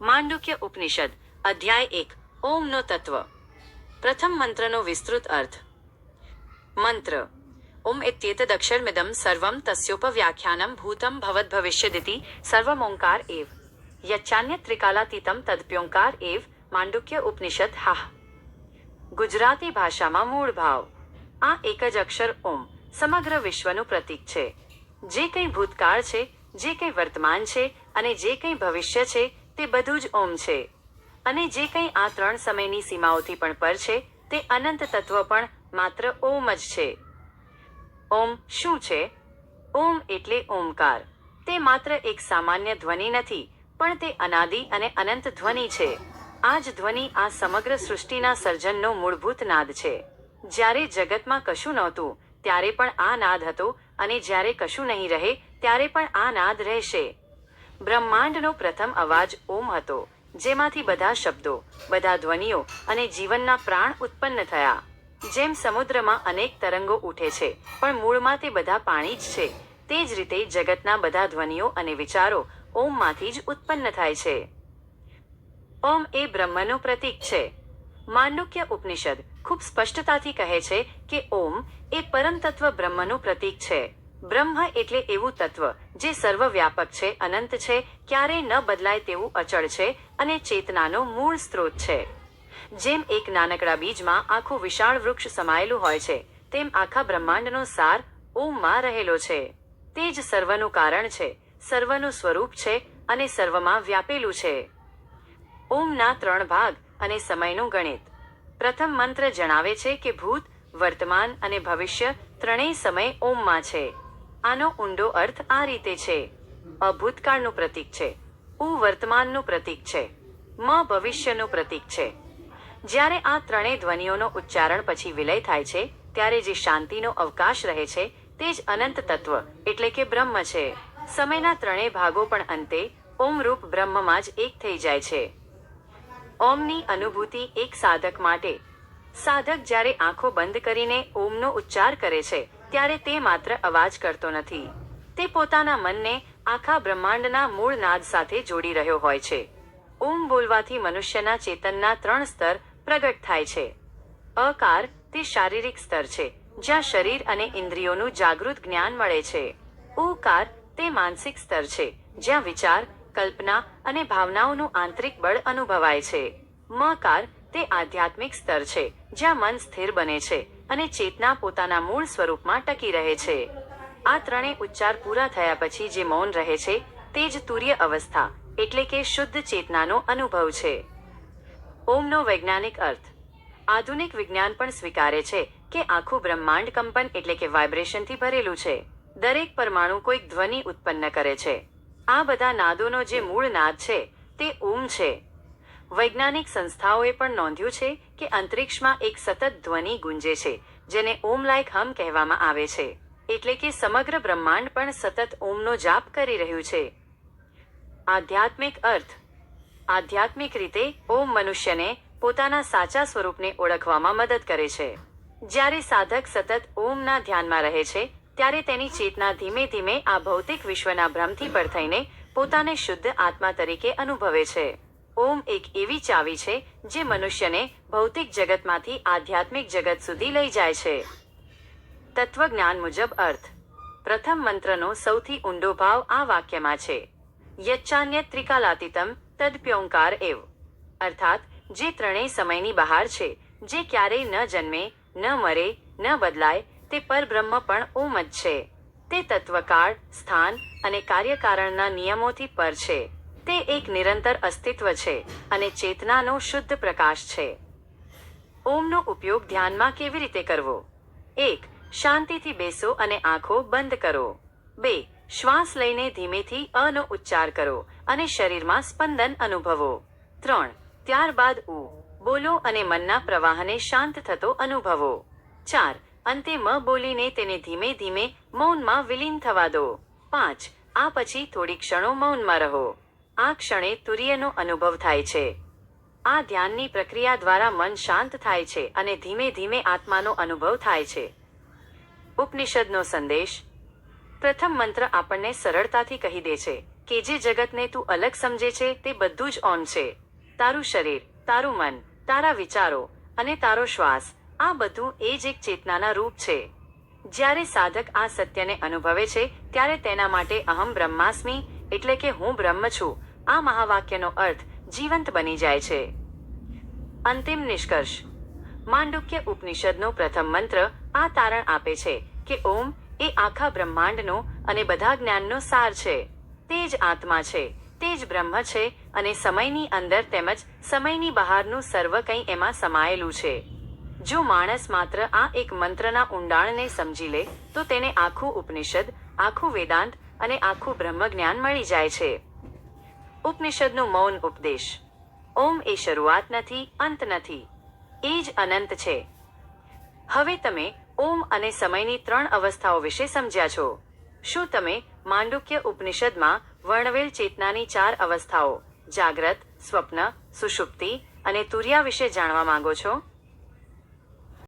માંડુક્ય ઉપનિષદ, અધ્યાય એક, ઓમનો તત્વ. પ્રથમ મંત્રનો વિસ્તૃત અર્થ. મંત્ર. ઓમ ઇત્યેતદક્ષરમિદં સર્વં તસ્યોપવ્યાખ્યાનમ ભૂતમ ભવદ્ભવિષ્યદિતિ સર્વમોંકાર એવ. યચ્ચાન્ય ત્રિકાલાતીતમ તદપ્યોંકાર એવ, માંડુક્ય ઉપનિષદ હાહ. ગુજરાતી ભાષામાં મૂળ ભાવ. આ એક જ અક્ષર ઓમ, સમગ્ર વિશ્વનું પ્રતીક છે. જે કંઈ ભૂતકાળ છે, જે કંઈ વર્તમાન છે અને જે કંઈ ભવિષ્ય છે તે બધું જ ઓમ છે. અને જે કંઈ આ ત્રણ સમયની સીમાઓથી પણ પર છે, તે અનંત તત્વ પણ માત્ર ઓમ જ છે. ઓમ શું છે? ઓમ એટલે ઓમકાર. તે માત્ર એક સામાન્ય ધ્વનિ નથી, પણ તે અનાદિ અને અનંત ધ્વનિ છે. આ જ ધ્વનિ આ સમગ્ર સૃષ્ટિના સર્જનનો મૂળભૂત નાદ છે. જ્યારે જગતમાં કશું નહોતું, ત્યારે પણ આ નાદ હતો અને જ્યારે કશું નહીં રહે, ત્યારે પણ આ નાદ રહેશે. બ્રહ્માંડનો પ્રથમ અવાજ ઓમ હતો, જેમાંથી બધા શબ્દો, બધા ધ્વનિઓ અને જીવનના પ્રાણ ઉત્પન્ન થયા. જેમ સમુદ્રમાં અનેક તરંગો ઉઠે છે, પણ મૂળમાં તે બધા પાણી જ છે. તે જ રીતે જગતના બધા ધ્વનિઓ અને વિચારો ઓમમાંથી જ ઉત્પન્ન થાય છે. ઓમ એ બ્રહ્મનું પ્રતીક છે. માંડુક્ય ઉપનિષદ ખૂબ સ્પષ્ટતાથી કહે છે કે ઓમ એ પરમ બ્રહ્મનું પ્રતીક છે. બ્રહ્મ એટલે એવું તત્વ જે સર્વવ્યાપક છે, અનંત છે, ક્યારેય ન બદલાય તેવું અચળ છે અને ચેતનાનો મૂળ સ્ત્રોત છે. જેમ એક નાનકડા બીજમાં આખું વિશાળ વૃક્ષ સમાયેલું હોય છે, તેમ આખા બ્રહ્માંડનો સાર ઓમમાં રહેલો છે. તે જ સર્વનું કારણ છે, સર્વનું સ્વરૂપ છે અને સર્વમાં વ્યાપેલું છે. ઓમના ત્રણ ભાગ અને સમયનું ગણિત. પ્રથમ મંત્ર જણાવે છે કે ભૂત, વર્તમાન અને ભવિષ્ય ત્રણેય સમય ઓમમાં છે. આનો ઊંડો અર્થ આ રીતે છે. અ ભૂતકાળનું પ્રતીક છે. ઉ વર્તમાનનું પ્રતીક છે. મ ભવિષ્યનું પ્રતીક છે. જ્યારે આ ત્રણેય ધ્વનિઓનો ઉચ્ચારણ પછી વિલય થાય છે, ત્યારે જે શાંતિનો અવકાશ રહે છે, તે જ અનંત તત્વ, એટલે કે બ્રહ્મ છે. સમયના ત્રણેય ભાગો પણ અંતે, ઓમરૂપ બ્રહ્મમાં જ એક થઈ જાય છે. ઓમની અનુભૂતિ એક સાધક માટે. સાધક જ્યારે આંખો બંધ કરીને ઓમનો ઉચ્ચાર કરે છે ત્યારે તે માત્ર અવાજ કરતો નથી. તે પોતાના મનને આખા બ્રહ્માંડના મૂળ નાદ સાથે જોડી રહ્યો હોય છે. ઓમ બોલવાથી મનુષ્યના ચેતનના ત્રણ સ્તર પ્રગટ થાય છે. અકાર તે શારીરિક સ્તર છે, જ્યાં શરીર અને ઇન્દ્રિયોનું જાગૃત જ્ઞાન મળે છે. ઉકાર તે માનસિક સ્તર છે, જ્યાં વિચાર, કલ્પના અને ભાવનાઓનું આંતરિક બળ અનુભવાય છે. મકાર તે આધ્યાત્મિક સ્તર છે, જ્યાં મન સ્થિર બને છે અને ચેતના પોતાના મૂળ સ્વરૂપમાં ટકી રહે છે. આ ત્રણેય ઉચ્ચાર પૂરા થયા પછી જે મૌન રહે છે, તે જ તુર્ય અવસ્થા, એટલે કે શુદ્ધ ચેતનાનો અનુભવ છે. ઓમનો વૈજ્ઞાનિક અર્થ, આધુનિક વિજ્ઞાન પણ સ્વીકારે છે કે આખું બ્રહ્માંડ કંપન એટલે કે વાઇબ્રેશનથી ભરેલું છે. દરેક પરમાણુ કોઈક ધ્વનિ ઉત્પન્ન કરે છે. આ બધા નાદોનો જે મૂળ નાદ છે, તે ઓમ છે. વૈજ્ઞાનિક સંસ્થાઓએ પણ નોંધ્યું છે કે અંતરિક્ષમાં એક સતત ધ્વનિ ગુંજે છે, જેને ઓમ લાઇક હમ કહેવામાં આવે છે. એટલે કે સમગ્ર બ્રહ્માંડ પણ સતત ઓમનો જાપ કરી રહ્યું છે. આધ્યાત્મિક અર્થ. આધ્યાત્મિક રીતે ઓમ મનુષ્યને પોતાના સાચા સ્વરૂપને ઓળખવામાં મદદ કરે છે. જ્યારે સાધક સતત ઓમના ધ્યાનમાં રહે છે, ત્યારે તેની ચેતના ધીમે ધીમે આ ભૌતિક વિશ્વના ભ્રમથી પર થઈને પોતાને શુદ્ધ આત્મા તરીકે અનુભવે છે. ઓમ એક એવી ચાવી છે જે મનુષ્યને ભૌતિક જગતમાંથી આધ્યાત્મિક જગત સુધી લઈ જાય છે. તત્વજ્ઞાન મુજબ અર્થ. પ્રથમ મંત્રનો સૌથી ઊંડો ભાવ આ વાક્યમાં છે. યચ્ચાન્ય ત્રિકાલાતીતમ તદપ્યોંકાર એવ. અર્થાત, જે ત્રણેય સમયની બહાર છે, જે ક્યારેય ન જન્મે, ન મરે, ન બદલાય, તે પરબ્રહ્મ પણ ઓમ જ છે. તે તત્વકાળ, સ્થાન અને કાર્યકારણના નિયમોથી પર છે. તે એક નિરંતર અસ્તિત્વ છે અને ચેતનાનો શુદ્ધ પ્રકાશ છે. ઓમનો ઉપયોગ ધ્યાનમાં કેવી રીતે કરવો? એક, શાંતિથી બેસો અને આંખો બંધ કરો. બે, શ્વાસ લઈને ધીમેથી અનો ઉચ્ચાર કરો અને શરીરમાં સ્પંદન અનુભવો. ત્રણ, ત્યારબાદ ઉ, બોલો અને મનના પ્રવાહને શાંત થતો અનુભવો. ચાર, અંતે મ બોલીને તેને ધીમે ધીમે મૌનમાં વિલીન થવા દો. પાંચ, આ પછી થોડી ક્ષણો મૌનમાં રહો. આ ક્ષણે તુર્યનો અનુભવ થાય છે. આ ધ્યાનની પ્રક્રિયા દ્વારા મન શાંત થાય છે અને ધીમે ધીમે આત્માનો અનુભવ થાય છે. ઉપનિષદનો સંદેશ. પ્રથમ મંત્ર આપણને સરળતાથી કહી દે છે કે જે જગતને તું અલગ સમજે છે તે બધું જ ઓન છે. તારું શરીર, તારું મન, તારા વિચારો અને તારો શ્વાસ, આ બધું એ જ એક ચેતનાના રૂપ છે. જ્યારે સાધક આ સત્યને અનુભવે છે, ત્યારે તેના માટે અહમ બ્રહ્માસ્મી એટલે કે હું બ્રહ્મ છું આ મહાવાક્યનો અર્થ જીવંત બની જાય છે. અંતિમ નિષ્કર્ષ. માંડુક્ય ઉપનિષદનો પ્રથમ મંત્ર આ તારણ આપે છે કે ઓમ એ આખા બ્રહ્માંડનો અને બધા જ્ઞાનનો સાર છે. તે જ આત્મા છે, તે જ બ્રહ્મ છે અને સમયની અંદર તેમજ સમયની બહારનું સર્વ કંઈ એમાં સમાયેલું છે. જો માણસ માત્ર આ એક મંત્રના ઊંડાણને સમજી લે, તો તેને આખું ઉપનિષદ, આખું વેદાંત અને આખું બ્રહ્મ જ્ઞાન મળી જાય છે. ઉપનિષદનું મૌન ઉપદેશ. ઓમ એ શરૂઆત નથી, અંત નથી. એ જ અનંત છે. હવે તમે ઓમ અને સમયની ત્રણ અવસ્થાઓ વિશે સમજ્યા છો. શું તમે માંડુક્ય ઉપનિષદમાં વર્ણવેલ ચેતનાની ચાર અવસ્થાઓ જાગ્રત, સ્વપ્ન, સુષુપ્તિ અને તુર્યા વિશે જાણવા માંગો છો?